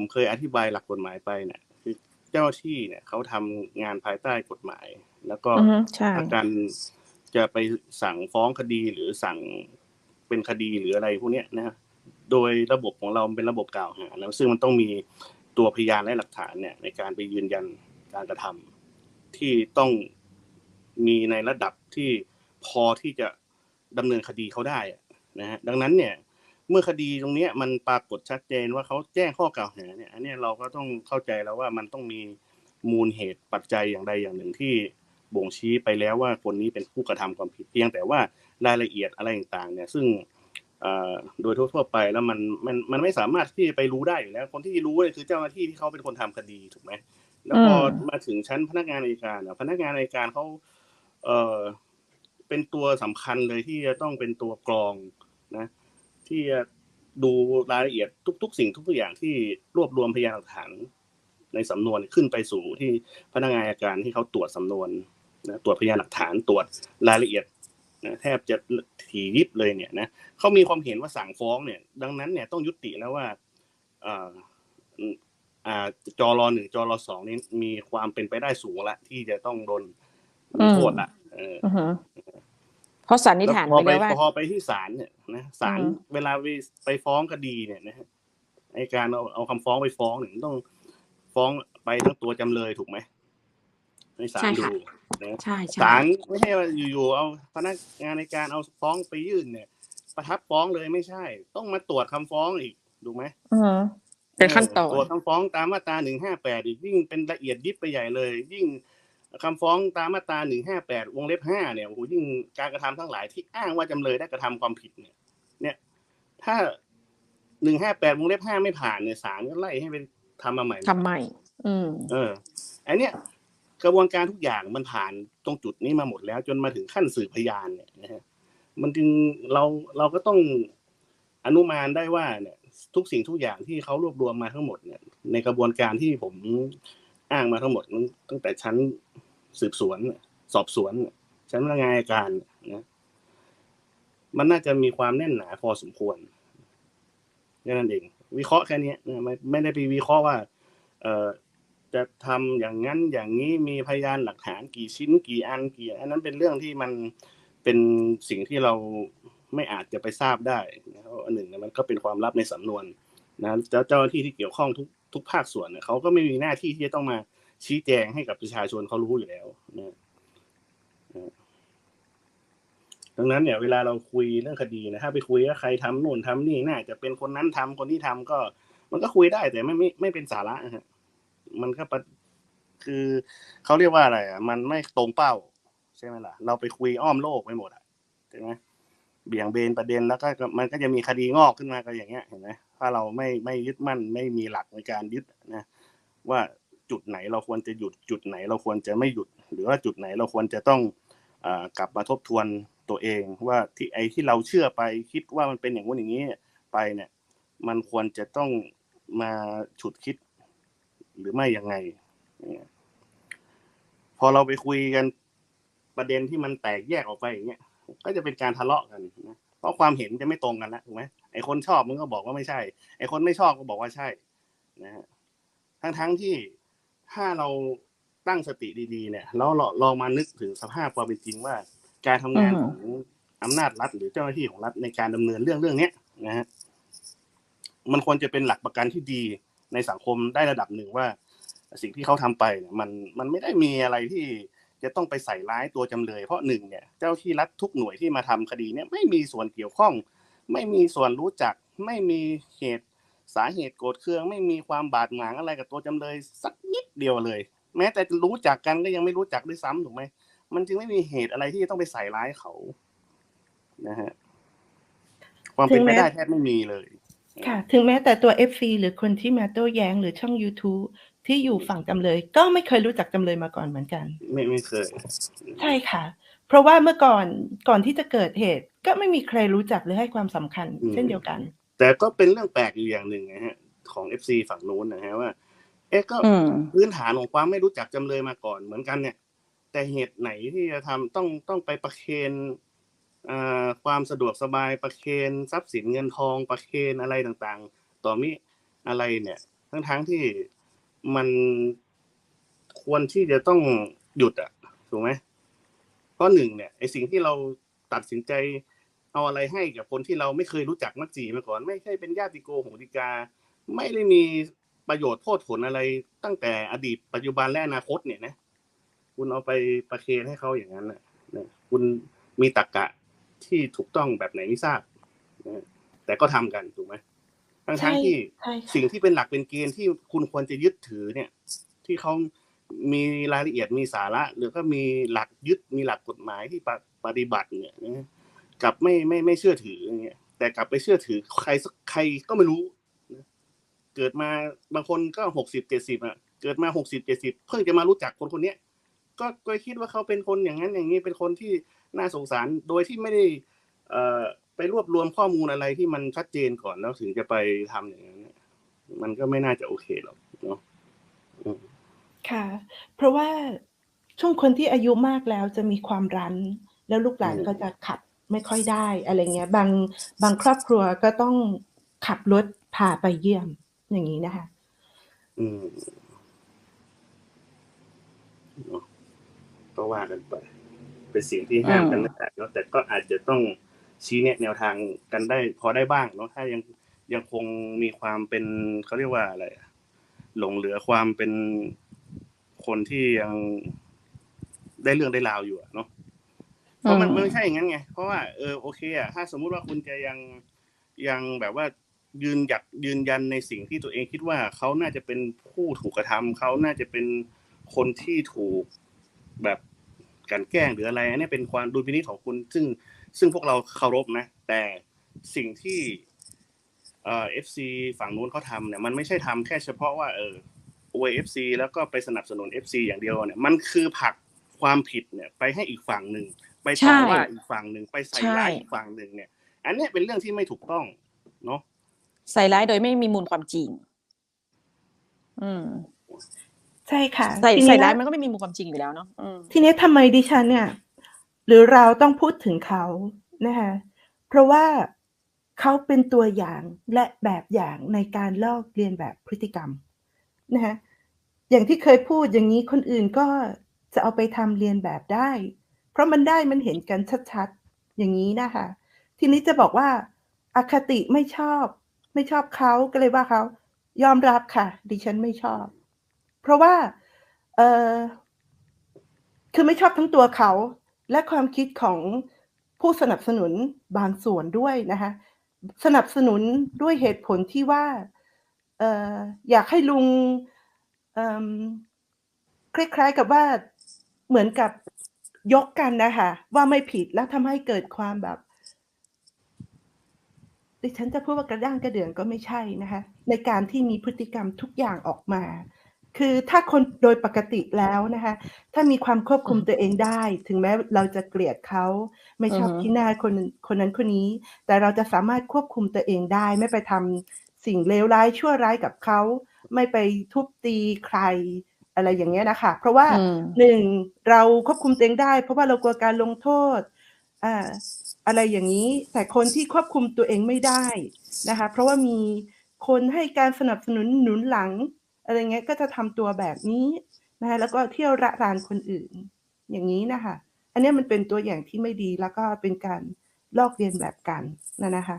ผมเคยอธิบายหลักกฎหมายไปเนี่ยคือเจ้าหน้าที่เนี่ยเขาทำงานภายใต้กฎหมาย แล้วก็อือฮึใช่ถ้าการจะไปสั่งฟ้องคดีหรือสั่งเป็นคดีหรืออะไรพวกเนี้ยนะฮะโดยระบบของเราเป็นระบบกล่าวหานะซึ่งมันต้องมีตัวพยานและหลักฐานเนี่ยในการไปยืนยันการกระทำที่ต้องมีในระดับที่พอที่จะดำเนินคดีเขาได้อะนะฮะดังนั้นเนี่ย เมื่อคดีตรงเนี้ยมันปรากฏชัดเจนว่าเขาแจ้งข้อกล่าวหาเนี่ย อันเนี้ยเราก็ต้องเข้าใจแล้วว่ามันต้องมีมูลเหตุปัจจัยอย่างใดอย่างหนึ่งที่บ่งชี้ไปแล้วว่าคนนี้เป็นผู้กระทำความผิดเพียง แต่ว่ารายละเอียดอะไรต่างๆ เนี่ย ซึ่งเอ่อโดยทั่วๆไปแล้วมันมันมันไม่สามารถที่จะไปรู้ได้อยู่แล้ว คนที่รู้เลยคือเจ้าหน้าที่ที่เขาเป็นคนทำคดีถูกไหมแล้วพอมาถึงชั้นพนักงานอัยการอะพนักงานอัยการเขาเอ่อเป็นตัวสำคัญเลยที่จะต้องเป็นตัวกรองนะ ที่จะดูรายละเอียดทุก ๆ สิ่งทุกอย่างที่รวบรวมพยานหลักฐานในสำนวนขึ้นไปสู่ที่พนักงานอัยการที่เขาตรวจสำนวนนะตรวจพยานหลักฐานตรวจรายละเอียดนะแทบจะถี่ยิบเลยเนี่ยนะเขามีความเห็นว่าสั่งฟ้องเนี่ย ดังนั้นเนี่ยต้องยุติแล้วว่าอ่าอ่าจรหนึ่งจอรอสองนี่มีความเป็นไปได้สูงละที่จะต้องโดนโทษละ เอออือฮึเพราะสันนิษฐานแล้วพไปอไปแล้วว่าพอไปที่ศาลเนี่ยนะศาลอืมเวลาไปไปฟ้องคดีเนี่ยนะฮะไอการเอาเอาคำฟ้องไปฟ้องเนี่ยต้องฟ้องไปทั้งตัวจำเลยถูกไหมให้ศาลใช่ดูค่ะนะใช่ใช่ศาลไม่ใช่ว่าอยู่ๆเอาพนักงานในการเอาฟ้องไปยื่นเนี่ย ประทับฟ้องเลยไม่ใช่ ต้องมาตรวจคำฟ้องอีกถูกไหมอือฮึเป็นขั้นตอนตรวจคำฟ้องตามมาตราหนึ่งห้าแปดอีกยิ่งเป็นละเอียดยิบไปใหญ่เลย ยิ่ง คำฟ้องตามมาตราหนึ่งห้าแปดวงเล็บห้าเนี่ยโอ้โหยิ่งการกระทำทั้งหลายที่อ้างว่าจำเลยได้กระทำความผิดเนี่ย เนี่ย ถ้าหนึ่งห้าแปดวงเล็บห้าไม่ผ่านเนี่ยศาลก็ไล่ให้ไปทำมาใหม่ทำไมอืม เออ อันเนี้ยกระบวนการทุกอย่างมันผ่านตรงจุดนี้มาหมดแล้ว จนมาถึงขั้นสืบพยานเนี่ยนะฮะมันจึงเราเราก็ต้องอนุมานได้ว่าเนี่ย ทุกสิ่งทุกอย่างที่เขารวบรวมมาทั้งหมดเนี่ย ในกระบวนการที่ผมอ้างมาทั้งหมดนั้นตั้งแต่ชั้น สืบสวน สอบสวนชั้นพนักงานอัยการนะมันน่าจะมีความแน่นหนาพอสมควรแค่นั้นเอง วิเคราะห์แค่นี้นะไม่ไม่ได้ไปวิเคราะห์ว่า เอ่อจะทำอย่างนั้นอย่างนี้มีพยานหลักฐานกี่ชิ้นกี่อันกี่อันนั้นเป็นเรื่องที่มันเป็นสิ่งที่เราไม่อาจจะไปทราบได้นะเพราะอันหนึ่งมันก็เป็นความลับในสำนวนนะแล้วเจ้าหน้าที่ที่เกี่ยวข้องทุกทุกภาคส่วนเนี่ยเขาก็ไม่มีหน้าที่ที่จะต้องมา ชี้แจงให้กับประชาชนเขารู้อยู่แล้วนะดังนั้นเนี่ยเวลาเราคุยเรื่องคดีนะถ้าไปคุยว่าใครทำนู่นทำนี่น่าจะเป็นคนนั้นทำคนที่ทำก็ มันก็คุยได้แต่ไม่ไม่ไม่เป็นสาระนะฮะมันก็คือเขาเรียกว่าอะไรอะมันไม่ตรงเป้า ใช่ไหมล่ะ เราไปคุยอ้อมโลกไปหมดอะใช่ไหมเบี่ยงเบนประเด็นแล้วก็มันก็จะมีคดีงอกขึ้นมาก็อย่างเงี้ยเห็นไหมถ้าเราไม่ไม่ยึดมั่นไม่มีหลักในการยึดนะว่า จุดไหนเราควรจะหยุดจุดไหนเราควรจะไม่หยุด หรือว่าจุดไหนเราควรจะต้องกลับมาทบทวนตัวเองว่าที่ไอ้ที่เราเชื่อไปคิดว่ามันเป็นอย่างนู้นอย่างนี้ไปเนี่ย มันควรจะต้องมาฉุดคิด หรือไม่ยังไงเนี่ยพอเราไปคุยกันประเด็นที่มันแตกแยกออกไปอย่างเงี้ยก็จะเป็นการทะเลาะกันนะเพราะความเห็นจะไม่ตรงกันแล้วถูกไหมไอ้คนชอบมันก็บอกว่าไม่ใช่ ไอ้คนไม่ชอบก็บอกว่าใช่นะฮะทั้งทั้งที่ ถ้าเราตั้งสติดีๆเนี่ยแล้วเราลองมานึกถึงสภาพความเป็นจริงว่า การทำงานอืมของอำนาจรัฐ หรือเจ้าหน้าที่ของรัฐในการดำเนินเรื่องเรื่องเนี้ยนะฮะมันควรจะเป็นหลักประกันที่ดีในสังคมได้ระดับหนึ่งว่า สิ่งที่เขาทำไปเนี่ยมันมันไม่ได้มีอะไรที่จะต้องไปใส่ร้ายตัวจำเลย เพราะหนึ่งเนี่ย เจ้าที่รัฐทุกหน่วยที่มาทำคดีเนี่ยไม่มีส่วนเกี่ยวข้อง ไม่มีส่วนรู้จัก ไม่มีเหตุสาเหตุโกรธเคือง ไม่มีความบาดหมางอะไรกับตัวจำเลยสักนิด เดียวเลย แม้แต่รู้จักกันก็ยังไม่รู้จักด้วยซ้ำถูกไหมมันจึงไม่มีเหตุอะไรที่จะต้องไปใส่ร้ายเขานะฮะความเป็นไปได้แทบไม่มีเลย ค่ะ ถึงแม้แต่ตัว FC หรือคนที่มาโต้แย้งหรือช่อง YouTube ที่อยู่ฝั่งจำเลย ก็ไม่เคยรู้จักจำเลยมาก่อนเหมือนกัน ไม่ไม่เคย ใช่ค่ะ เพราะว่าเมื่อก่อนก่อนที่จะเกิดเหตุ ก็ไม่มีใครรู้จักหรือให้ความสำคัญอืมเช่นเดียวกัน แต่ก็เป็นเรื่องแปลกอยู่อย่างหนึ่งนะฮะ ของเอฟซีฝั่งนู้นนะฮะว่า เอ๊ะก็อืมพื้นฐานของความไม่รู้จักจำเลยมาก่อนเหมือนกันเนี่ย แต่เหตุไหนที่จะทำต้องต้องไปประเคนอ่าความสะดวกสบายประเคนทรัพย์สินเงินทองประเคนอะไรต่างๆ ต่อมิอะไรเนี่ย ทั้งทั้งๆที่มันควรที่จะต้องหยุดอะถูกไหมเพราะหนึ่งเนี่ยไอสิ่งที่เราตัดสินใจเอาอะไรให้กับคนที่เราไม่เคยรู้จักมักจีมาก่อน ไม่ใช่เป็นญาติโกโหติกา ไม่ได้มี ประโยชน์โทษผลอะไรตั้งแต่อดีตปัจจุบันและอนาคตเนี่ยนะ คุณเอาไปประเคนให้เขาอย่างนั้นนะนะคุณมีตรรกะที่ถูกต้องแบบไหนไม่ทราบนะแต่ก็ทำกันถูกไหมทั้งทั้งๆที่ใช่ค่ะสิ่งที่เป็นหลักเป็นเกณฑ์ที่คุณควรจะยึดถือเนี่ย ที่เขามีรายละเอียดมีสาระ หรือก็มีหลักยึดมีหลักกฎหมายที่ปะปฏิบัติเนี่ยนะกลับไม่ไม่ไม่เชื่อถืออย่างเงี้ยแต่กลับไปเชื่อถือใครสักใครก็ไม่รู้นะ เกิดมาบางคนก็หกสิบเจ็ดสิบอะเกิดมาหกสิบเจ็ดสิบเพิ่งจะมารู้จักคนคนเนี้ยก็ก็คิดว่าเขาเป็นคนอย่างนั้นอย่างนี้เป็นคนที่น่าสงสารโดยที่ไม่ได้เอ่อไปรวบรวมข้อมูลอะไรที่มันชัดเจนก่อนแล้วถึงจะไปทำอย่างนั้นเนี่ยมันก็ไม่น่าจะโอเคหรอกเนาะอืมค่ะ เพราะว่าช่วงคนที่อายุมากแล้วจะมีความรั้นแล้วลูกหลานอืมก็จะขับไม่ค่อยได้อะไรเงี้ย บางบางครอบครัวก็ต้องขับรถพาไปเยี่ยม อย่างนี้นะคะ อืมเนาะก็ว่ากันไป เป็นสิ่งที่ห้ามกันไม่ได้เนาะแต่ก็อาจจะต้องชี้แนะแนวทางกันได้ พอได้บ้างเนาะถ้ายังยังคงมีความเป็นเขาเรียกว่าอะไรอะหลงเหลือความเป็นคนที่ยังได้เรื่องได้ราวอยู่อะเนาะเพราะมันอืมมันไม่ใช่อย่างนั้นไง เพราะว่าเออโอเคอะถ้าสมมุติว่าคุณจะยังยังแบบว่า ยืนหยัดยืนยันในสิ่งที่ตัวเองคิดว่าเขาน่าจะเป็นผู้ถูกกระทำเขาน่าจะเป็นคนที่ถูกแบบกลันแกล้งหรืออะไรอันนี้เป็นความดุลพินิจของคุณ ซึ่งซึ่งพวกเราเคารพนะ แต่สิ่งที่เอ่อฟซีฝั่งนู้นเขาทำเนี่ยมันไม่ใช่ทำแค่เฉพาะว่าเอออวยเอฟซีแล้วก็ไปสนับสนุนเอฟซีอย่างเดียวเนี่ยมันคือผลักความผิดเนี่ยไปให้อีกฝั่งหนึ่งไปต่อว่าอีกฝั่งหนึ่งไปใส่ร้ายอีกฝั่งหนึ่งเนี่ย อันเนี้ยเป็นเรื่องที่ไม่ถูกต้องเนาะ ใส่ร้ายโดยไม่มีมูลความจริง อืม ใช่ค่ะใส่ทีนี้ใส่ร้ายมันก็ไม่มีมูลความจริงอยู่แล้วเนาะอืมทีนี้ทำไมดิฉันเนี่ย หรือเราต้องพูดถึงเขานะคะเพราะว่าเขาเป็นตัวอย่างและแบบอย่างในการลอกเลียนแบบพฤติกรรมนะคะอย่างที่เคยพูดอย่างนี้คนอื่นก็จะเอาไปทำเรียนแบบได้ เพราะมันได้มันเห็นกันชัดๆ อย่างนี้นะคะ ทีนี้จะบอกว่าอาคติไม่ชอบ ไม่ชอบเขาก็เลยว่าเขายอมรับค่ะ ดิฉันไม่ชอบ เพราะว่าเออคือไม่ชอบทั้งตัวเขา และความคิดของผู้สนับสนุนบางส่วนด้วยนะคะสนับสนุนด้วยเหตุผลที่ว่าเอออยากให้ลุงคล้ายๆกับว่าเหมือนกับยกกันนะคะว่าไม่ผิดแล้วทำให้เกิดความแบบ ดิฉันจะพูดว่ากระด้างกระเดื่องก็ไม่ใช่นะคะ ในการที่มีพฤติกรรมทุกอย่างออกมา คือถ้าคนโดยปกติแล้วนะคะ ถ้ามีความควบคุมตัวเองได้ ถึงแม้เราจะเกลียดเขาไม่ชอบอือฮึที่หน้าคนคนนั้นคนนี้ แต่เราจะสามารถควบคุมตัวเองได้ ไม่ไปทำสิ่งเลวร้ายชั่วร้ายกับเขาไม่ไปทุบตีใครอะไรอย่างเงี้ยนะคะ เพราะว่าอืมหนึ่งเราควบคุมตัวเองได้ เพราะว่าเรากลัวการลงโทษอ่า อะไรอย่างนี้ แต่คนที่ควบคุมตัวเองไม่ได้นะคะ เพราะว่ามีคนให้การสนับสนุนหนุนหลัง อะไรเงี้ยก็จะทำตัวแบบนี้นะคะแล้วก็เที่ยวระรานคนอื่น อย่างนี้นะคะ อันนี้มันเป็นตัวอย่างที่ไม่ดีแล้วก็เป็นการลอกเลียนแบบกันนะนะคะ